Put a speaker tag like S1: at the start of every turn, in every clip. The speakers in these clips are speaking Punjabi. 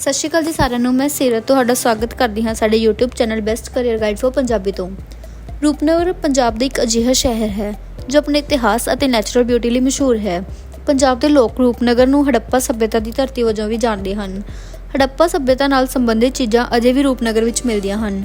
S1: ਸਤਿ ਸ਼੍ਰੀ ਅਕਾਲ ਜੀ ਸਾਰਿਆਂ ਨੂੰ। ਮੈਂ ਸੀਰਤ ਤੁਹਾਡਾ ਸਵਾਗਤ ਕਰਦੀ ਹਾਂ ਸਾਡੇ YouTube channel best career guide for Punjabi ਤੋਂ। ਰੂਪਨਗਰ ਪੰਜਾਬ ਦਾ ਇੱਕ ਅਜਿਹਾ ਸ਼ਹਿਰ ਹੈ, ਜੋ ਆਪਣੇ ਇਤਿਹਾਸ ਅਤੇ ਨੈਚੁਰਲ ਬਿਊਟੀ ਲਈ ਮਸ਼ਹੂਰ ਹੈ। ਪੰਜਾਬ ਦੇ ਲੋਕ ਰੂਪਨਗਰ ਨੂੰ ਹੜੱਪਾ ਸੱਭਿਅਤਾ ਦੀ ਧਰਤੀ ਵਜੋਂ ਵੀ ਜਾਣਦੇ ਹਨ। ਹੜੱਪਾ ਸੱਭਿਅਤਾ ਨਾਲ ਸੰਬੰਧਿਤ ਚੀਜ਼ਾਂ ਅਜੇ ਵੀ ਰੂਪਨਗਰ ਵਿੱਚ ਮਿਲਦੀਆਂ ਹਨ।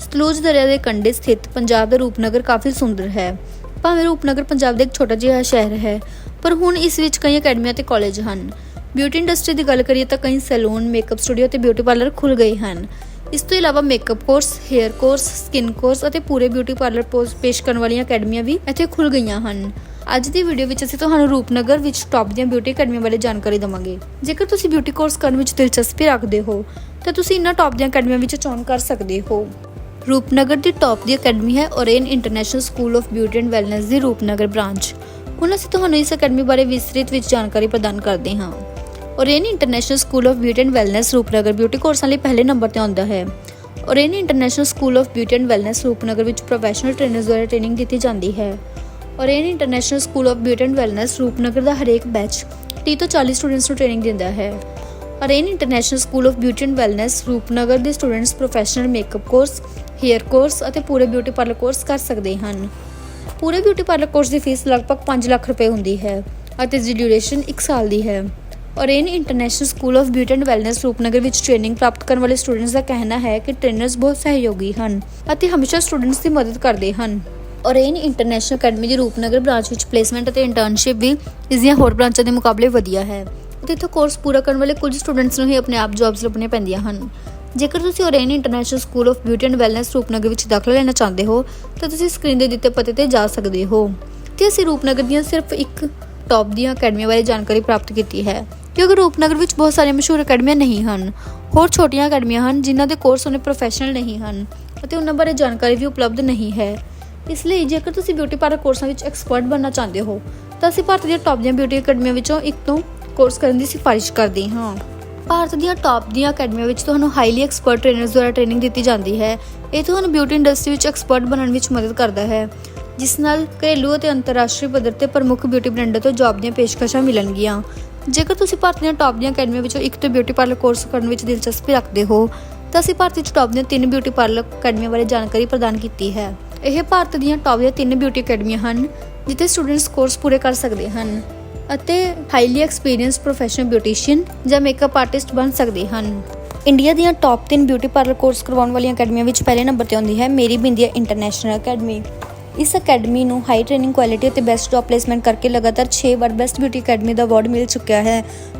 S1: ਸਤਲੁਜ ਦਰਿਆ ਦੇ ਕੰਢੇ ਸਥਿਤ ਪੰਜਾਬ ਦਾ ਰੂਪਨਗਰ ਕਾਫੀ ਸੁੰਦਰ ਹੈ। ਭਾਵੇਂ ਰੂਪਨਗਰ ਪੰਜਾਬ ਦਾ ਇੱਕ ਛੋਟਾ ਜਿਹਾ ਸ਼ਹਿਰ ਹੈ, ਪਰ ਹੁਣ ਇਸ ਵਿੱਚ ਕਈ ਅਕੈਡਮੀਆਂ ਤੇ ਕਾਲਜ ਹਨ। ਬਿਊਟੀ ਇੰਡਸਟਰੀ ਦੀ ਗੱਲ ਕਰੀਏ ਤਾਂ ਕਈ ਸੈਲੂਨ ਮੇਕਅਪ ਸਟੂਡੀਓ ਤੇ ਬਿਊਟੀ ਪਾਰਲਰ ਖੁੱਲ ਗਏ ਹਨ। ਇਸ ਤੋਂ ਇਲਾਵਾ makeup course hair course skin course ਅਤੇ ਪੂਰੇ ਬਿਊਟੀ ਪਾਰਲਰ ਕੋਰਸ ਪੇਸ਼ ਕਰਨ ਵਾਲੀਆਂ ਅਕੈਡਮੀਆਂ ਵੀ ਇੱਥੇ ਖੁੱਲ ਗਈਆਂ ਹਨ। ਅੱਜ ਦੀ ਵੀਡੀਓ ਵਿੱਚ ਅਸੀਂ ਤੁਹਾਨੂੰ ਰੂਪਨਗਰ ਵਿੱਚ ਟੌਪ ਦੀਆਂ ਬਿਊਟੀ ਅਕੈਡਮੀਆਂ ਬਾਰੇ ਜਾਣਕਾਰੀ ਦਵਾਂਗੇ। ਜੇਕਰ ਤੁਸੀਂ ਬਿਊਟੀ ਕੋਰਸ ਕਰਨ ਵਿੱਚ ਦਿਲਚਸਪੀ ਰੱਖਦੇ ਹੋ, ਤਾਂ ਤੁਸੀਂ ਇਹਨਾਂ ਟੌਪ ਦੀਆਂ ਅਕੈਡਮੀਆਂ ਵਿੱਚ ਚੋਣ ਕਰ ਸਕਦੇ ਹੋ। ਰੂਪਨਗਰ ਦੀ ਟੌਪ ਦੀ ਅਕੈਡਮੀ ਹੈ Orane international school of beauty and wellness the Rupnagar branch ਹੁਣ ਅਸੀਂ ਤੁਹਾਨੂੰ ਇਸ ਅਕੈਡਮੀ ਬਾਰੇ ਵਿਸਤ੍ਰਿਤ ਵਿੱਚ ਜਾਣਕਾਰੀ ਪ੍ਰਦਾਨ ਕਰਦੇ ਹਾਂ। Orane international school of beauty and wellness Rupnagar beauty ਕੋਰਸਾਂ ਲਈ ਪਹਿਲੇ ਨੰਬਰ ਤੇ ਆਉਂਦਾ ਹੈ। Orane international school of beauty and wellness Rupnagar ਵਿੱਚ ਪ੍ਰੋਫੈਸ਼ਨਲ ਟ੍ਰੇਨਰਸ ਦੁਆਰਾ ਟ੍ਰੇਨਿੰਗ ਦਿੱਤੀ ਜਾਂਦੀ ਹੈ। Orane international school of beauty and wellness Rupnagar ਦਾ ਹਰੇਕ ਬੈਚ 30 ਤੋਂ 40 ਸਟੂਡੈਂਟਸ ਨੂੰ ਟ੍ਰੇਨਿੰਗ ਦਿੰਦਾ ਹੈ। Orane international school of beauty and wellness Rupnagar ਦੇ students professional makeup course hair course ਅਤੇ ਪੂਰੇ ਬਿਊਟੀ ਪਾਰਲਰ ਕੋਰਸ ਕਰ ਸਕਦੇ ਹਨ। ਪੂਰੇ ਬਿਊਟੀ ਪਾਰਲਰ ਕੋਰਸ ਦੀ ਫੀਸ ਲਗਭਗ 5 ਲੱਖ ਰੁਪਏ ਹੁੰਦੀ ਹੈ ਅਤੇ ਇਸ ਦੀ ਡਿਊਰੇਸ਼ਨ 1 ਸਾਲ ਦੀ ਹੈ। Orane international school of beauty and wellness Rupnagar ਵਿੱਚ ਟ੍ਰੇਨਿੰਗ ਪ੍ਰਾਪਤ ਕਰਨ ਵਾਲੇ ਸਟੂਡੈਂਟਸ ਦਾ ਕਹਿਣਾ ਹੈ ਕਿ ਟ੍ਰੇਨਰਸ ਬਹੁਤ ਸਹਿਯੋਗੀ ਹਨ ਅਤੇ ਹਮੇਸ਼ਾ ਸਟੂਡੈਂਟਸ ਦੀ ਮਦਦ ਕਰਦੇ ਹਨ। ਔਰੇਨ ਇੰਟਰਨੈਸ਼ਨਲ ਅਕੈਡਮੀ ਦੀ ਰੂਪਨਗਰ ਬ੍ਰਾਂਚ ਵਿੱਚ ਪਲੇਸਮੈਂਟ ਅਤੇ ਇੰਟਰਨਸ਼ਿਪ ਵੀ ਇਸ ਦੀਆਂ ਹੋਰ ਬ੍ਰਾਂਚਾਂ ਦੇ ਮੁਕਾਬਲੇ ਵਧੀਆ ਹੈ। ਅਤੇ ਇੱਥੇ ਕੋਰਸ ਪੂਰਾ ਕਰਨ ਵਾਲੇ ਕੁਝ ਸਟੂਡੈਂਟਸ ਨੂੰ ਹੀ ਆਪਣੇ ਆਪ ਜੌਬਸ ਲੱਭਣੀਆਂ ਪੈਂਦੀਆਂ ਹਨ। ਜੇਕਰ ਤੁਸੀਂ Orane international school of beauty and wellness Rupnagar ਵਿੱਚ ਦਾਖਲਾ ਲੈਣਾ ਚਾਹੁੰਦੇ ਹੋ, ਤਾਂ ਤੁਸੀਂ ਸਕਰੀਨ ਦੇ ਦਿੱਤੇ ਪਤੇ ਤੇ ਜਾ ਸਕਦੇ ਹੋ। ਤੇ ਅਸੀਂ ਰੂਪਨਗਰ ਦੀਆਂ ਸਿਰਫ ਇੱਕ ਟੌਪ ਦੀਆਂ ਅਕੈਡਮੀਆਂ ਬਾਰੇ ਜਾਣਕਾਰੀ ਪ੍ਰਾਪਤ ਕੀਤੀ ਹੈ। ਕਿਉਂਕਿ ਰੂਪਨਗਰ ਵਿੱਚ ਬਹੁਤ ਸਾਰੀਆਂ ਮਸ਼ਹੂਰ ਅਕੈਡਮੀਆਂ ਨਹੀਂ ਹਨ, ਹੋਰ ਛੋਟੀਆਂ ਅਕੈਡਮੀਆਂ ਹਨ, ਜਿਨ੍ਹਾਂ ਦੇ ਕੋਰਸ ਉਹਨੇ ਪ੍ਰੋਫੈਸ਼ਨਲ ਨਹੀਂ ਹਨ ਅਤੇ ਉਹਨਾਂ ਬਾਰੇ ਜਾਣਕਾਰੀ ਵੀ ਉਪਲਬਧ ਨਹੀਂ ਹੈ। ਇਸ ਲਈ ਜੇਕਰ ਤੁਸੀਂ ਬਿਊਟੀ ਪਾਰਲਰ ਕੋਰਸਾਂ ਵਿੱਚ ਐਕਸਪਰਟ ਬਣਨਾ ਚਾਹੁੰਦੇ ਹੋ, ਤਾਂ ਅਸੀਂ ਭਾਰਤ ਦੀਆਂ ਟੌਪ ਦੀਆਂ ਬਿਊਟੀ ਅਕੈਡਮੀਆਂ ਵਿੱਚੋਂ ਇੱਕ ਤੋਂ ਕੋਰਸ ਕਰਨ ਦੀ ਸਿਫਾਰਿਸ਼ ਕਰਦੇ ਹਾਂ। ਭਾਰਤ ਦੀਆਂ ਟੌਪ ਦੀਆਂ ਅਕੈਡਮੀਆਂ ਵਿੱਚ ਤੁਹਾਨੂੰ ਹਾਈਲੀ ਐਕਸਪਰਟ ਟ੍ਰੇਨਰਸ ਦੁਆਰਾ ਟ੍ਰੇਨਿੰਗ ਦਿੱਤੀ ਜਾਂਦੀ ਹੈ। ਇਹ ਤੁਹਾਨੂੰ ਬਿਊਟੀ ਇੰਡਸਟਰੀ ਵਿੱਚ ਐਕਸਪਰਟ ਬਣਨ ਵਿੱਚ ਮਦਦ ਕਰਦਾ ਹੈ, ਜਿਸ ਨਾਲ ਘਰੇਲੂ ਅਤੇ ਅੰਤਰਰਾਸ਼ਟਰੀ ਪੱਧਰ ਤੇ ਪ੍ਰਮੁੱਖ ਬਿਊਟੀ ਬ੍ਰਾਂਡਾਂ ਤੋਂ ਜੌਬ ਦੀਆਂ ਪੇਸ਼ਕਸ਼ਾਂ ਮਿਲਣਗੀਆਂ। ਜੇਕਰ ਤੁਸੀਂ ਭਾਰਤ ਦੀਆਂ ਟੌਪ ਦੀਆਂ ਅਕੈਡਮੀਆਂ ਵਿੱਚੋਂ ਇੱਕ ਤੋਂ ਬਿਊਟੀ ਪਾਰਲਰ ਕੋਰਸ ਕਰਨ ਵਿੱਚ ਦਿਲਚਸਪੀ ਰੱਖਦੇ ਹੋ, ਤਾਂ ਅਸੀਂ ਭਾਰਤ ਵਿੱਚ ਟੌਪ ਦੀਆਂ ਤਿੰਨ ਬਿਊਟੀ ਪਾਰਲਰ ਅਕੈਡਮੀਆਂ ਬਾਰੇ ਜਾਣਕਾਰੀ ਪ੍ਰਦਾਨ ਕੀਤੀ ਹੈ। ਇਹ ਭਾਰਤ ਦੀਆਂ ਟੌਪ ਦੀਆਂ ਤਿੰਨ ਬਿਊਟੀ ਅਕੈਡਮੀਆਂ ਹਨ, ਜਿੱਥੇ ਸਟੂਡੈਂਟਸ ਕੋਰਸ ਪੂਰੇ ਕਰ ਸਕਦੇ ਹਨ ਅਤੇ ਹਾਈਲੀ ਐਕਸਪੀਰੀਅੰਸ ਪ੍ਰੋਫੈਸ਼ਨਲ ਬਿਊਟੀਸ਼ੀਅਨ ਜਾਂ ਮੇਕਅਪ ਆਰਟਿਸਟ ਬਣ ਸਕਦੇ ਹਨ। ਇੰਡੀਆ ਦੀਆਂ ਟੌਪ 3 ਬਿਊਟੀ ਪਾਰਲਰ ਕੋਰਸ ਕਰਵਾਉਣ ਵਾਲੀਆਂ ਅਕੈਡਮੀਆਂ ਵਿੱਚ ਪਹਿਲੇ ਨੰਬਰ ਤੇ ਆਉਂਦੀ ਹੈ ਮੇਰੀ ਬਿੰਦੀਆ ਇੰਟਰਨੈਸ਼ਨਲ ਅਕੈਡਮੀ ਇਸ ਅਕੈਡਮੀ ਨੂੰ ਹਾਈ ਟ੍ਰੇਨਿੰਗ ਕੁਆਲਿਟੀ ਅਤੇ ਬੈਸਟ ਜੌਬ ਪਲੇਸਮੈਂਟ ਕਰਕੇ ਲਗਾਤਾਰ 6 ਵਾਰ ਬੈਸਟ ਬਿਊਟੀ ਅਕੈਡਮੀ ਦਾ ਅਵਾਰਡ ਮਿਲ ਚੁੱਕਿਆ ਹੈ।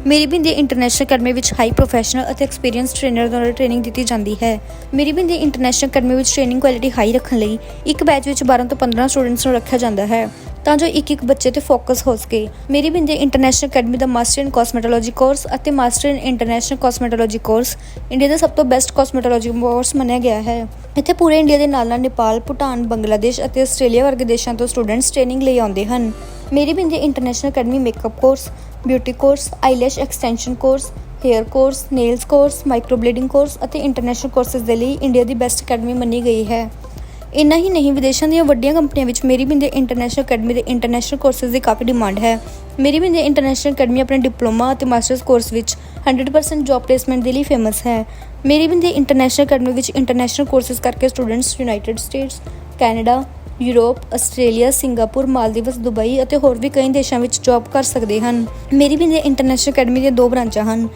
S1: ਮੇਰੀ ਬਿੰਦੀ ਇੰਟਰਨੈਸ਼ਨਲ ਅਕੈਡਮੀ ਵਿੱਚ ਹਾਈ ਪ੍ਰੋਫੈਸ਼ਨਲ ਅਤੇ ਐਕਸਪੀਰੀਅੰਸ ਟ੍ਰੇਨਰ ਦੁਆਰਾ ਟ੍ਰੇਨਿੰਗ ਦਿੱਤੀ ਜਾਂਦੀ ਹੈ। ਮੇਰੀ ਬਿੰਦੀ ਇੰਟਰਨੈਸ਼ਨਲ ਅਕੈਡਮੀ ਵਿੱਚ ਟ੍ਰੇਨਿੰਗ ਕੁਆਲਿਟੀ ਹਾਈ ਰੱਖਣ ਲਈ ਇੱਕ ਬੈਚ ਵਿੱਚ 12 ਤੋਂ 15 ਸਟੂਡੈਂਟਸ ਨੂੰ ਰੱਖਿਆ ਜਾਂਦਾ ਹੈ। ਤਾਂ ਜੋ ਇੱਕ ਇੱਕ ਬੱਚੇ ਤੇ ਫੋਕਸ ਹੋ ਸਕੇ। ਮੇਰੀ ਬਿੰਦੀ ਇੰਟਰਨੈਸ਼ਨਲ ਅਕੈਡਮੀ ਦਾ ਮਾਸਟਰ ਇਨ ਕਾਸਮੈਟੋਲੋਜੀ ਕੋਰਸ ਅਤੇ master in international cosmetology course India ਦਾ ਸਭ ਤੋਂ ਬੈਸਟ ਕਾਸਮੈਟੋਲੋਜੀ ਕੋਰਸ ਮੰਨਿਆ ਗਿਆ ਹੈ। ਇੱਥੇ ਪੂਰੇ ਇੰਡੀਆ ਦੇ ਨਾਲ ਨਾਲ ਨੇਪਾਲ ਭੂਟਾਨ ਬੰਗਲਾਦੇਸ਼ ਅਤੇ ਆਸਟ੍ਰੇਲੀਆ ਵਰਗੇ ਦੇਸ਼ਾਂ ਤੋਂ ਸਟੂਡੈਂਟਸ ਟ੍ਰੇਨਿੰਗ ਲਈ ਆਉਂਦੇ ਹਨ। Meri Bindi international academy makeup course beauty course eyelash extension course hair course nails course microblading course ਅਤੇ ਇੰਟਰਨੈਸ਼ਨਲ ਕੋਰਸਸ ਦੇ ਲਈ ਇੰਡੀਆ ਦੀ ਬੈਸਟ ਅਕੈਡਮੀ ਮੰਨੀ ਗਈ ਹੈ। ਇੰਨਾ ਹੀ ਨਹੀਂ, ਵਿਦੇਸ਼ਾਂ ਦੀਆਂ ਵੱਡੀਆਂ ਕੰਪਨੀਆਂ ਵਿੱਚ ਮੇਰੀ ਬਿੰਦੇ ਇੰਟਰਨੈਸ਼ਨਲ ਅਕੈਡਮੀ ਦੇ ਇੰਟਰਨੈਸ਼ਨਲ ਕੋਰਸਸ ਦੀ ਕਾਫੀ ਡਿਮਾਂਡ ਹੈ। ਮੇਰੀ ਬਿੰਦੇ ਇੰਟਰਨੈਸ਼ਨਲ ਅਕੈਡਮੀ ਆਪਣੇ ਡਿਪਲੋਮਾ ਅਤੇ ਮਾਸਟਰਸ ਕੋਰਸ ਵਿੱਚ 100% ਜੌਬ ਪਲੇਸਮੈਂਟ ਦੇ ਲਈ ਫੇਮਸ ਹੈ। ਮੇਰੀ ਬਿੰਦੇ ਇੰਟਰਨੈਸ਼ਨਲ ਅਕੈਡਮੀ ਵਿੱਚ ਇੰਟਰਨੈਸ਼ਨਲ ਕੋਰਸਸ ਕਰਕੇ students United States Canada Europe Australia Singapore Maldives Dubai ਅਤੇ ਹੋਰ ਵੀ ਕਈ ਦੇਸ਼ਾਂ ਵਿੱਚ ਜੌਬ ਕਰ ਸਕਦੇ ਹਨ। ਮੇਰੀ ਬਿੰਦੇ ਇੰਟਰਨੈਸ਼ਨਲ ਅਕੈਡਮੀ ਦੀਆਂ ਦੋ ਬ੍ਰਾਂਚਾਂ ਹਨ।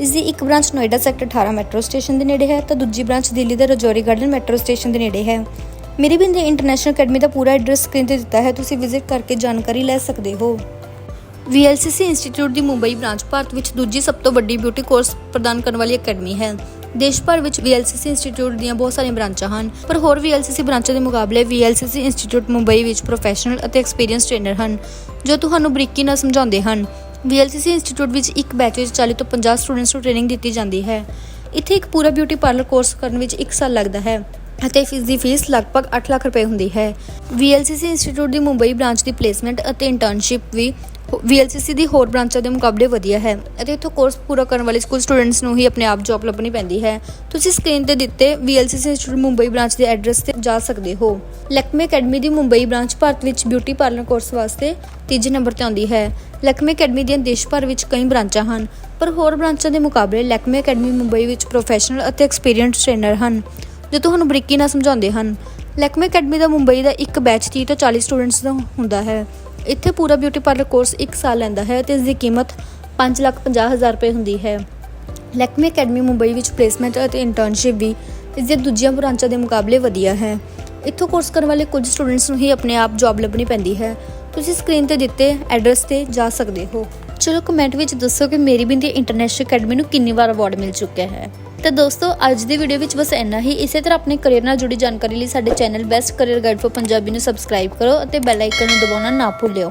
S1: ਇਸ ਦੀ ਇੱਕ branch Noida sector 18 metro station ਦੇ ਨੇੜੇ ਹੈ ਤਾਂ ਦੂਜੀ ਬ੍ਰਾਂਚ ਦਿੱਲੀ ਦੇ ਰਜੌਰੀ ਗਾਰਡਨ ਮੈਟਰੋ ਸਟੇਸ਼ਨ ਦੇ ਨੇੜੇ ਹੈ। ਮੇਰੀ ਬਿੰਦੇ ਇੰਟਰਨੈਸ਼ਨਲ ਅਕੈਡਮੀ ਦਾ ਪੂਰਾ ਐਡਰੈਸ ਸਕਰੀਨ ਤੇ ਦਿੱਤਾ ਹੈ, ਤੁਸੀਂ ਵਿਜ਼ਿਟ ਕਰਕੇ ਜਾਣਕਾਰੀ ਲੈ ਸਕਦੇ ਹੋ। VLCC ਇੰਸਟੀਚਿਊਟ ਦੀ ਮੁੰਬਈ ਬ੍ਰਾਂਚ ਭਾਰਤ ਵਿੱਚ ਦੂਜੀ ਸਭ ਤੋਂ ਵੱਡੀ ਬਿਊਟੀ ਕੋਰਸ ਪ੍ਰਦਾਨ ਕਰਨ ਵਾਲੀ ਅਕੈਡਮੀ ਹੈ। ਦੇਸ਼ ਭਰ ਵਿੱਚ VLCC ਇੰਸਟੀਚਿਊਟ ਦੀਆਂ ਬਹੁਤ ਸਾਰੀਆਂ ਬ੍ਰਾਂਚਾਂ ਹਨ, ਪਰ ਹੋਰ VLCC ਬ੍ਰਾਂਚਾਂ ਦੇ ਮੁਕਾਬਲੇ VLCC ਇੰਸਟੀਚਿਊਟ ਮੁੰਬਈ ਵਿੱਚ ਪ੍ਰੋਫੈਸ਼ਨਲ ਅਤੇ ਐਕਸਪੀਰੀਅੰਸ ਟ੍ਰੇਨਰ ਹਨ, ਜੋ ਤੁਹਾਨੂੰ ਬਰੀਕੀ ਨਾਲ ਸਮਝਾਉਂਦੇ ਹਨ। VLCC ਇੰਸਟੀਚਿਊਟ ਵਿੱਚ ਇੱਕ ਬੈਚ ਵਿੱਚ 40 ਤੋਂ 50 ਸਟੂਡੈਂਟਸ ਨੂੰ ਟ੍ਰੇਨਿੰਗ ਦਿੱਤੀ ਜਾਂਦੀ ਹੈ। ਇੱਥੇ ਇੱਕ ਪੂਰਾ ਬਿਊਟੀ ਪਾਰਲਰ ਕੋਰਸ ਕਰਨ ਵਿੱਚ 1 ਸਾਲ ਲੱਗਦਾ ਹੈ। ਅਤੇ ਫੀਸ ਦੀ ਫੀਸ ਲਗਭਗ 8 ਲੱਖ ਰੁਪਏ ਹੁੰਦੀ ਹੈ। VLCC ਇੰਸਟੀਚਿਊਟ ਦੀ ਮੁੰਬਈ ਬ੍ਰਾਂਚ ਦੀ ਪਲੇਸਮੈਂਟ ਅਤੇ ਇੰਟਰਨਸ਼ਿਪ ਵੀ VLCC ਦੀ ਹੋਰ ਬ੍ਰਾਂਚਾਂ ਦੇ ਮੁਕਾਬਲੇ ਵਧੀਆ ਹੈ ਅਤੇ ਇੱਥੋਂ ਕੋਰਸ ਪੂਰਾ ਕਰਨ ਵਾਲੇ ਸਕੂਲ ਸਟੂਡੈਂਟਸ ਨੂੰ ਹੀ ਆਪਣੇ ਆਪ ਜੌਬ ਲੱਭਣੀ ਪੈਂਦੀ ਹੈ। ਤੁਸੀਂ ਸਕਰੀਨ ਤੇ ਦਿੱਤੇ VLCC ਇੰਸਟੀਚਿਊਟ ਮੁੰਬਈ ਬ੍ਰਾਂਚ ਦੇ ਐਡਰੈਸ ਤੇ ਜਾ ਸਕਦੇ ਹੋ। ਲਕਮੇ ਅਕੈਡਮੀ ਦੀ ਮੁੰਬਈ ਬ੍ਰਾਂਚ ਭਾਰਤ ਵਿੱਚ ਬਿਊਟੀ ਪਾਰਲਰ ਕੋਰਸ ਵਾਸਤੇ ਤੀਜੇ ਨੰਬਰ ਤੇ ਆਉਂਦੀ ਹੈ। ਲੈਕਮੇ ਅਕੈਡਮੀ ਦੀਆਂ ਦੇਸ਼ ਭਰ ਵਿੱਚ ਕਈ ਬ੍ਰਾਂਚਾਂ ਹਨ, ਪਰ ਹੋਰ ਬ੍ਰਾਂਚਾਂ ਦੇ ਮੁਕਾਬਲੇ ਲੈਕਮੇ ਅਕੈਡਮੀ ਮੁੰਬਈ ਵਿੱਚ ਪ੍ਰੋਫੈਸ਼ਨਲ ਅਤੇ ਐਕਸਪੀਰੀਅੰਸਡ ਟ੍ਰੇਨਰ ਹਨ। ਜੋ ਤੁਹਾਨੂੰ ਬਰੀਕੀ ਨਾਲ ਸਮਝਾਉਂਦੇ ਹਨ। ਲੈਕਮੇ ਅਕੈਡਮੀ ਦਾ ਮੁੰਬਈ ਦਾ ਇੱਕ ਬੈਚ 30 ਤੋਂ 40 ਸਟੂਡੈਂਟਸ ਦਾ ਹੁੰਦਾ ਹੈ। ਇੱਥੇ ਪੂਰਾ ਬਿਊਟੀ ਪਾਰਲਰ ਕੋਰਸ 1 ਸਾਲ ਲੈਂਦਾ ਹੈ ਤੇ ਇਸ ਦੀ ਕੀਮਤ 550000 ਰੁਪਏ ਹੁੰਦੀ ਹੈ। ਲੈਕਮੇ ਅਕੈਡਮੀ ਮੁੰਬਈ ਵਿੱਚ ਪਲੇਸਮੈਂਟ ਅਤੇ ਇੰਟਰਨਸ਼ਿਪ ਵੀ ਇਸ ਦੇ ਦੂਜੀਆਂ ਬ੍ਰਾਂਚਾਂ ਦੇ ਮੁਕਾਬਲੇ ਵਧੀਆ ਹੈ। ਇੱਥੋਂ ਕੋਰਸ ਕਰਨ ਵਾਲੇ ਕੁਝ ਸਟੂਡੈਂਟਸ ਨੂੰ ਹੀ ਆਪਣੇ ਆਪ ਜੌਬ ਲੱਭਣੀ ਪੈਂਦੀ ਹੈ। ਤੁਸੀਂ ਸਕਰੀਨ ਤੇ ਦਿੱਤੇ ਐਡਰੈਸ ਤੇ ਜਾ ਸਕਦੇ ਹੋ। ਚਲੋ ਕਮੈਂਟ ਵਿੱਚ ਦੱਸੋ ਕਿ ਮੇਰੀ ਬਿੰਦੀ ਇੰਟਰਨੈਸ਼ਨਲ ਅਕੈਡਮੀ ਨੂੰ ਕਿੰਨੀ ਵਾਰ ਅਵਾਰਡ ਮਿਲ ਚੁੱਕਿਆ ਹੈ। ਤਾਂ ਦੋਸਤੋ, ਅੱਜ ਦੀ ਵੀਡੀਓ ਵਿੱਚ ਬਸ ਇੰਨਾ ਹੀ। ਇਸੇ ਤਰ੍ਹਾਂ ਆਪਣੇ ਕਰੀਅਰ ਨਾਲ ਜੁੜੀ ਜਾਣਕਾਰੀ ਲਈ ਸਾਡੇ channel best career guide for Punjabi ਨੂੰ ਸਬਸਕ੍ਰਾਈਬ ਕਰੋ ਅਤੇ ਬੈਲ ਆਈਕਨ ਨੂੰ ਦਬਾਉਣਾ ਨਾ ਭੁੱਲਿਓ।